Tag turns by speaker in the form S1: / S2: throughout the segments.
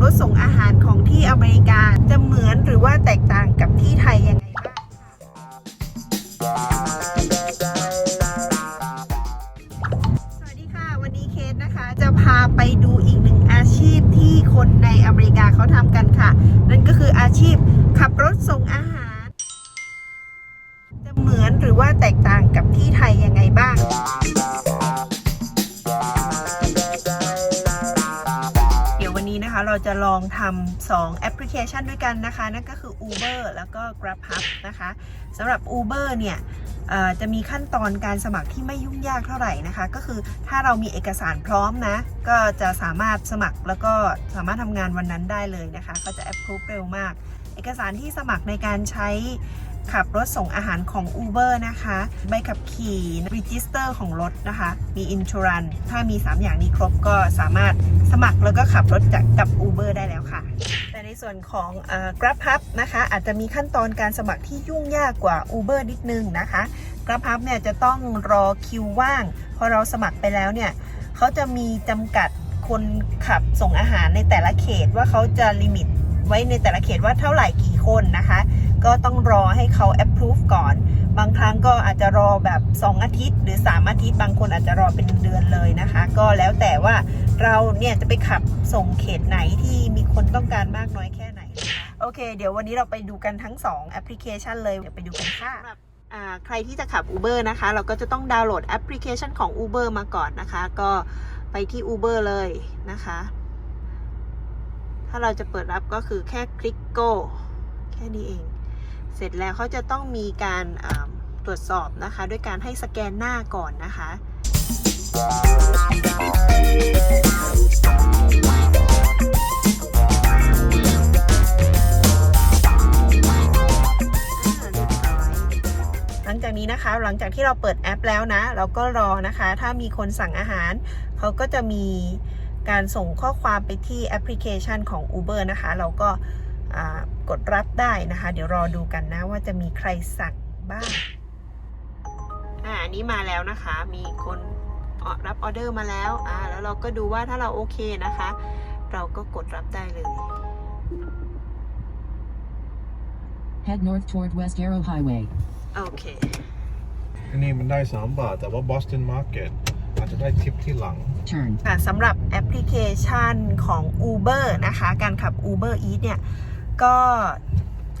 S1: รถส่งอาหารของที่อเมริกา จะเหมือนหรือว่าแตกต่างกับที่ไทยยังไงบ้างสวัสดีค่ะวันนี้เคสนะคะ จะพาไปดูอีกหนึ่งอาชีพที่คนในอเมริกาเขาทำกันค่ะ นั่นก็คืออาชีพขับรถส่งอาหาร จะเหมือนหรือว่าแตกต่างกับที่ไทยยังไงบ้าง จะลองทำ2แอปพลิเคชันด้วยกันนะคะ นั่นก็คือ Uber แล้วก็ GrabHub นะคะสำหรับ Uber เนี่ยจะมีขั้นตอนการสมัครที่ไม่ยุ่งยากเท่าไหร่นะคะ ก็คือถ้าเรามีเอกสารพร้อมนะ ก็จะสามารถสมัครแล้วก็สามารถทำงานวันนั้นได้เลยนะคะเขาจะแอปพรูฟเร็วมาก เอกสารที่สมัครในการใช้ ขับรถส่งอาหารของ Uber นะคะ ใบขับขี่ register ของรถนะคะ มี insurance ถ้ามี 3 อย่างนี้ครบก็สามารถสมัครแล้วก็ขับรถจากกับ Uber ได้แล้วค่ะ แต่ในส่วนของ GrabHub นะคะ อาจจะมีขั้นตอนการสมัครที่ยุ่งยากกว่า Uber นิดนึงนะคะ GrabHub เนี่ยจะต้องรอคิวว่าง พอเราสมัครไปแล้วเนี่ยเขาจะมีจำกัดคนขับส่งอาหารในแต่ละเขตว่าเขาจะลิมิตไว้ในแต่ละเขตว่าเท่าไหร่กี่คนนะคะ ก็ต้องรอให้เขา approve ก่อน บางครั้งก็อาจจะรอแบบ 2 อาทิตย์ หรือ 3 อาทิตย์ บางคนอาจจะรอเป็นเดือนเลยนะคะ ก็แล้วแต่ว่าเราเนี่ยจะไปขับส่งเขตไหนที่มีคนต้องการมากน้อยแค่ไหน โอเค เดี๋ยววันนี้เราไปดูกันทั้ง 2 แอปพลิเคชันเลย เดี๋ยวไปดูกันค่ะสำหรับอ่าใครที่จะขับ Uber นะคะ เราก็จะต้องดาวน์โหลดแอปพลิเคชันของ Uber มาก่อนนะคะ ก็ไปที่ Uber เลยนะคะ ถ้าเราจะเปิดรับก็คือแค่คลิก go แค่นี้เอง เสร็จแล้วเขาจะต้องมีการตรวจสอบนะคะ ด้วยการให้สแกนหน้าก่อนนะคะหลังจากนี้นะคะ หลังจากที่เราเปิดแอปแล้วนะ เราก็รอนะคะ ถ้ามีคนสั่งอาหาร เขาก็จะมีการส่งข้อความไปที่แอปพลิเคชันของ Uber นะคะ เราก็ กดรับได้นะคะ เดี๋ยวรอดูกันนะว่าจะมีใครสั่งบ้างอ่าอันนี้มาแล้วนะคะ มีคนรับออเดอร์มาแล้วอ่าแล้วเราก็ดูว่าถ้าเราโอเคนะคะ เราก็กดรับได้เลย
S2: Head north toward West Arrow Highway.
S1: โอเค
S3: ที่นี่มันได้ 3 บาท แต่ว่า Boston Market อาจจะได้ทิปที่หลัง
S2: Turn.
S1: ค่ะสำหรับแอปพลิเคชันของ Uber นะคะ การขับ Uber Eats เนี่ย ก็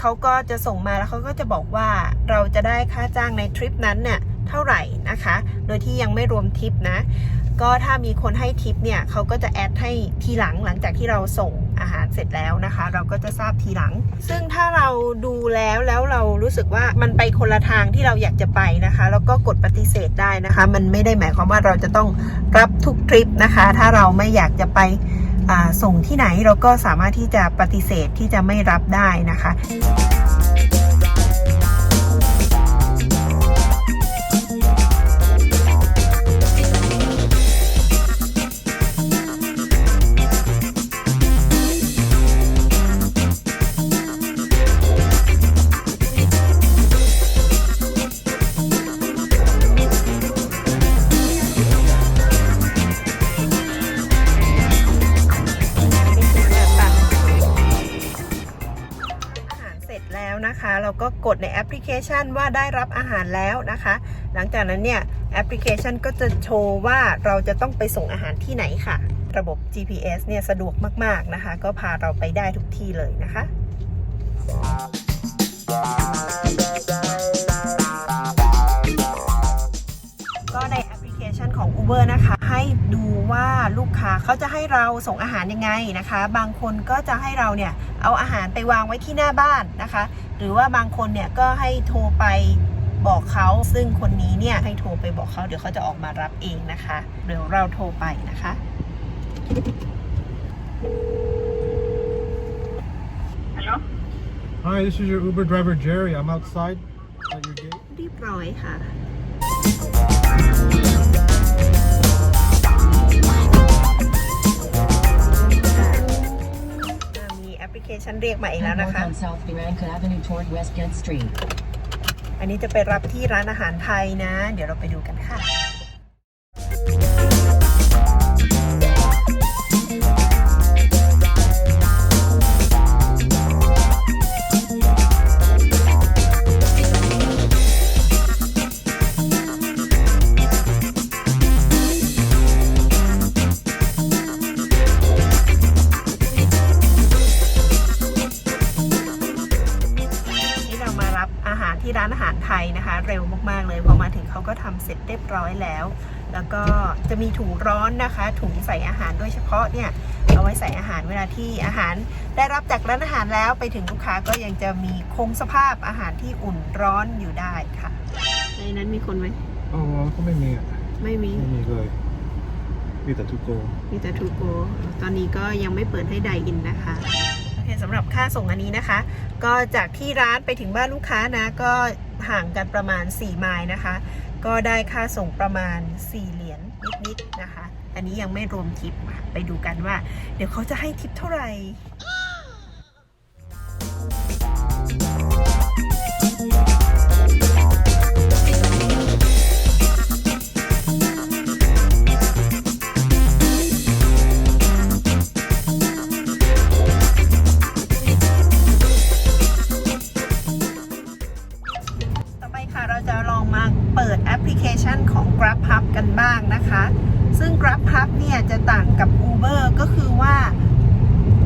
S1: เขาก็จะส่งมาแล้วเขาก็จะบอกว่าเราจะได้ค่าจ้างในทริปนั้นเนี่ยเท่าไหร่นะคะ โดยที่ยังไม่รวมทิปนะ ก็ถ้ามีคนให้ทิปเนี่ยเขาก็จะแอดให้ทีหลังหลังจากที่เราส่งอาหารเสร็จแล้วนะคะ เราก็จะทราบทีหลัง ซึ่งถ้าเราดูแล้วแล้วเรารู้สึกว่ามันไปคนละทางที่เราอยากจะไปนะคะ แล้วก็กดปฏิเสธได้นะคะ มันไม่ได้หมายความว่าเราจะต้องรับทุกทริปนะคะ ถ้าเราไม่อยากจะไป ส่งที่ไหนเราก็สามารถที่จะปฏิเสธที่จะไม่รับได้นะคะ นะคะ เราก็กดในแอปพลิเคชันว่าได้รับอาหารแล้วนะคะ หลังจากนั้นเนี่ยแอปพลิเคชันก็จะโชว์ว่าเราจะต้องไปส่งอาหารที่ไหนค่ะ ระบบ GPS เนี่ยสะดวกมากๆนะคะ ก็พาเราไปได้ทุกที่เลยนะคะก็ในแอปพลิเคชันของ Uber นะคะ ให้ดูว่าลูกค้าเขาจะให้เราส่งอาหารยังไงนะคะ บางคนก็จะให้เราเนี่ยเอาอาหารไปวางไว้ที่หน้าบ้านนะคะ หรือว่าบางคนเนี่ยก็ให้โทรไปบอกเขา ซึ่งคนนี้เนี่ยให้โทรไปบอกเขาเดี๋ยวเขาจะออกมารับเองนะคะ เดี๋ยวเราโทรไปนะคะ
S3: Hi this is your Uber driver Jerry I'm outside at your gate
S1: เรียบร้อยค่ะ มีแอปพลิเคชันเรียกมาเองแล้ว
S2: Head
S1: นะ
S2: north
S1: คะ
S2: on South Barranca Avenue toward West Kent Street.
S1: อันนี้จะไปรับที่ร้านอาหารไทยนะ เดี๋ยวเราไปดูกันค่ะ ร็จเรียบร้อยแล้ว แล้วก็จะมีถุงร้อนนะคะ ถุงใส่อาหารโดยเฉพาะเนี่ยเอาไว้ใส่อาหารเวลาที่อาหารได้รับจากร้านอาหารแล้วไปถึงลูกค้าก็ยังจะมีคงสภาพอาหารที่อุ่นร้อนอยู่ได้ค่ะในนั้นมีคนไหม
S3: อ๋อก็ไม่มีอะ
S1: ไม่มี
S3: ไม่มีเลยมีแต่ทุกโก
S1: มีแต่ทูโกตอนนี้ก็ยังไม่เปิดให้ไดอินนะคะโอเคสำหรับค่าส่งอันนี้นะคะ ก็จากที่ร้านไปถึงบ้านลูกค้านะ ก็ห่างกันประมาณ 4 ไมล์นะคะ ก็ได้ค่าส่งประมาณ 4 เหรียญนิดๆนะคะ อันนี้ยังไม่รวมทิปอะไปดูกันว่า เดี๋ยวเขาจะให้ทิปเท่าไหร่างนะคะ ซึ่ง GrabHub เนี่ยจะต่างกับ Uber ก็คือว่า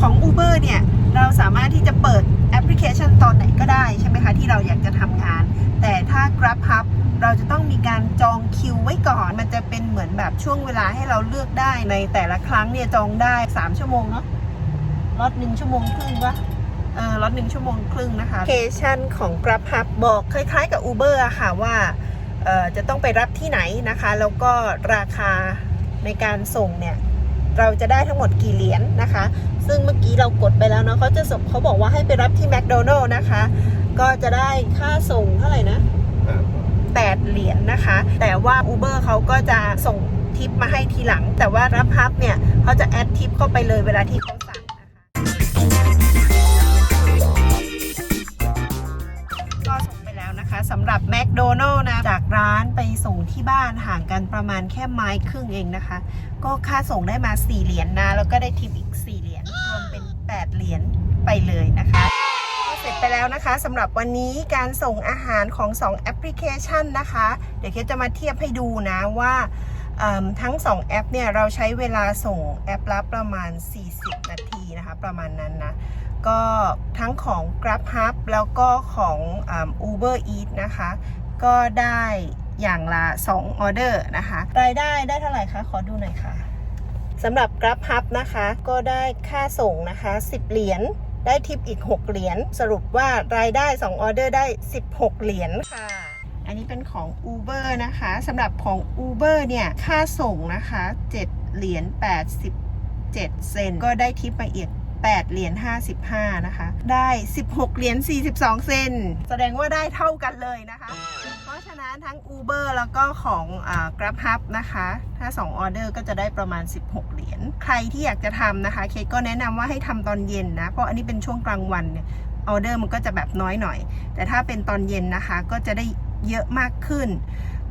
S1: ของ Uber เนี่ยเราสามารถที่จะเปิดแอปพลิเคชันตอนไหนก็ได้ใช่ไหมคะที่เราอยากจะทำงาน แต่ถ้า GrabHub เราจะต้องมีการจองคิวไว้ก่อน มันจะเป็นเหมือนแบบช่วงเวลาให้เราเลือกได้ในแต่ละครั้งเนี่ยจองได้ 3 ชั่วโมงเนาะรถหนึ่งชั่วโมงครึ่งวะเออรถหนึ่งชั่วโมงครึ่งนะคะโลเคชันของ GrabHub บอกคล้ายๆกับ Uber อะค่ะว่า จะต้องไปรับที่ไหนนะคะ แล้วก็ราคาในการส่งเนี่ยเราจะได้ทั้งหมดกี่เหรียญนะคะ ซึ่งเมื่อกี้เรากดไปแล้วเนาะเขาจะส่งเขาบอกว่าให้ไปรับที่แมคโดนัลล์นะคะ ก็จะได้ค่าส่งเท่าไหร่นะ
S3: แต่
S1: 8เหรียญนะคะ แต่ว่า Uber เขาก็จะส่งทิปมาให้ทีหลัง แต่ว่ารับพับเนี่ยเขาจะแอดทิปเข้าไปเลยเวลาที่เขาสั่งนะคะก็ส่งไปแล้วนะคะสำหรับแมคโดนัลล์นะ ร้านไปส่งที่บ้านห่างกันประมาณแค่ไม้ครึ่งเองนะคะ ก็ค่าส่งได้มา 4 เหรียญนะแล้วก็ได้ทิปอีก 4 เหรียญรวมเป็น 8 เหรียญไปเลยนะคะเสร็จไปแล้วนะคะสำหรับวันนี้การส่งอาหารของ 2 แอปพลิเคชันนะคะ เดี๋ยวเคสจะมาเทียบให้ดูนะว่าทั้ง 2 แอปเนี่ยเราใช้เวลาส่งแอปละประมาณ 40 นาทีนะคะ ประมาณนั้นนะก็ทั้งของ GrabHub แล้วก็ของอ Uber Eats นะคะ ก็ได้อย่างละ 2 ออเดอร์นะคะ รายได้ได้เท่าไหร่คะ ขอดูหน่อยค่ะสำหรับ GrabHub นะคะ ก็ได้ค่าส่งนะคะ 10 เหรียญได้ทิปอีก 6 เหรียญสรุปว่ารายได้ 2 ออเดอร์ได้ 16 เหรียญค่ะ อันนี้เป็นของ Uber นะคะสำหรับของ Uber เนี่ย ค่าส่งนะคะ 7 เหรียญ87 เซนก็ได้ทิปมาอีก 8 เหรียญ 55 นะคะ ได้ 16 เหรียญ 42 เซน แสดงว่าได้เท่ากันเลยนะคะ เพราะฉะนั้นทั้ง Uber แล้วก็ของอ GrabHub นะคะ ถ้า 2 ออเดอร์ก็จะได้ประมาณ 16 เหรียญ ใครที่อยากจะทำนะคะ เคก็แนะนำว่าให้ทำตอนเย็นนะ เพราะอันนี้เป็นช่วงกลางวันเนี่ย ออเดอร์มันก็จะแบบน้อยหน่อย แต่ถ้าเป็นตอนเย็นนะคะ ก็จะได้เยอะมากขึ้น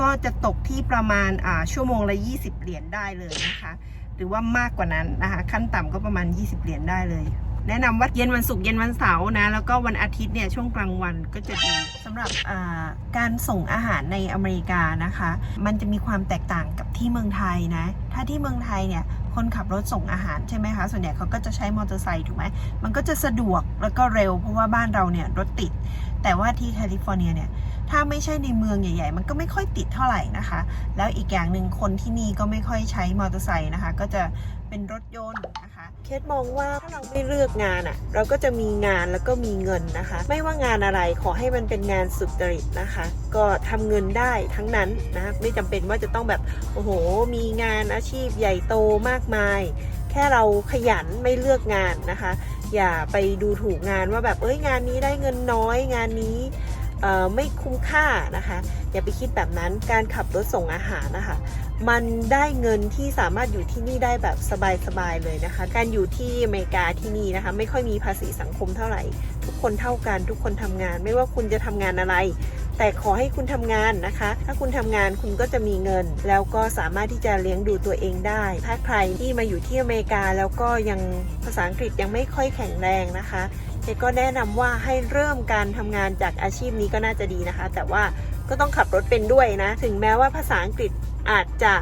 S1: ก็จะตกที่ประมาณชั่วโมงละ 20 เหรียญได้เลยนะคะ หรือว่ามากกว่านั้นนะคะ ขั้นต่ำก็ประมาณ 20 เหรียญได้เลย แนะนำว่าเย็นวันศุกร์เย็นวันเสาร์นะ แล้วก็วันอาทิตย์เนี่ยช่วงกลางวันก็จะดีสำหรับการส่งอาหารในอเมริกานะคะ มันจะมีความแตกต่างกับที่เมืองไทยนะ ถ้าที่เมืองไทยเนี่ยคนขับรถส่งอาหารใช่ไหมคะ ส่วนใหญ่เขาก็จะใช้มอเตอร์ไซค์ถูกไหม มันก็จะสะดวกแล้วก็เร็วเพราะว่าบ้านเราเนี่ยรถติด แต่ว่าที่แคลิฟอร์เนียเนี่ย ถ้าไม่ใช่ในเมืองใหญ่ ๆ มันก็ไม่ค่อยติดเท่าไหร่นะคะ แล้วอีกอย่างหนึ่งคนที่นี่ก็ไม่ค่อยใช้มอเตอร์ไซค์นะคะ ก็จะเป็นรถยนต์นะคะเคสมองว่าถ้าเราไม่เลือกงานอะ่ะ เราก็จะมีงานแล้วก็มีเงินนะคะ ไม่ว่างานอะไรขอให้มันเป็นงานสุจริตนะคะ ก็ทำเงินได้ทั้งนั้นนะไม่จำเป็นว่าจะต้องแบบโอ้โห มีงานอาชีพใหญ่โตมากมาย แค่เราขยันไม่เลือกงานนะคะ อย่าไปดูถูกงานว่าแบบเอ้ยงานนี้ได้เงินน้อยงานนี้ ไม่คุ้มค่านะคะ อย่าไปคิดแบบนั้นการขับรถส่งอาหารนะคะ มันได้เงินที่สามารถอยู่ที่นี่ได้แบบสบายๆเลยนะคะ การอยู่ที่อเมริกาที่นี่นะคะ ไม่ค่อยมีภาษีสังคมเท่าไหร่ ทุกคนเท่ากันทุกคนทำงาน ไม่ว่าคุณจะทำงานอะไร แต่ขอให้คุณทำงานนะคะ ถ้าคุณทำงานคุณก็จะมีเงิน แล้วก็สามารถที่จะเลี้ยงดูตัวเองได้ ถ้าใครที่มาอยู่ที่อเมริกาแล้วก็ยังภาษาอังกฤษยังไม่ค่อยแข็งแรงนะคะ เจก็แนะนำว่าให้เริ่มการทำงานจากอาชีพนี้ก็น่าจะดีนะคะ แต่ว่าก็ต้องขับรถเป็นด้วยนะ ถึงแม้ว่าภาษาอังกฤษอาจจะ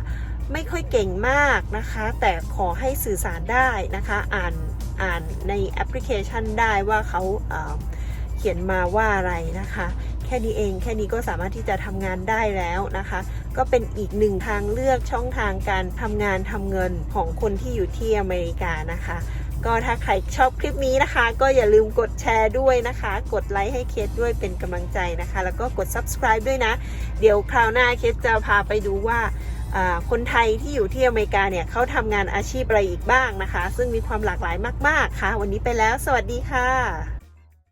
S1: ไม่ค่อยเก่งมากนะคะ แต่ขอให้สื่อสารได้นะคะ อ่านอ่านในแอปพลิเคชันได้ว่าเขาเอ่อเขียนมาว่าอะไรนะคะ แค่นี้เองแค่นี้ก็สามารถที่จะทำงานได้แล้วนะคะ ก็เป็นอีกหนึ่งทางเลือกช่องทางการทำงานทำเงินของคนที่อยู่ที่อเมริกานะคะ ก็ถ้าใครชอบคลิปนี้นะคะ ก็อย่าลืมกดแชร์ด้วยนะคะ กดไลค์ให้เคสด้วยเป็นกำลังใจนะคะ แล้วก็กด subscribe ด้วยนะ เดี๋ยวคราวหน้าเคสจะพาไปดูว่าคนไทยที่อยู่ที่อเมริกาเนี่ยเขาทำงานอาชีพอะไรอีกบ้างนะคะ ซึ่งมีความหลากหลายมาก ๆ ค่ะ วันนี้ไปแล้ว สวัสดีค่ะ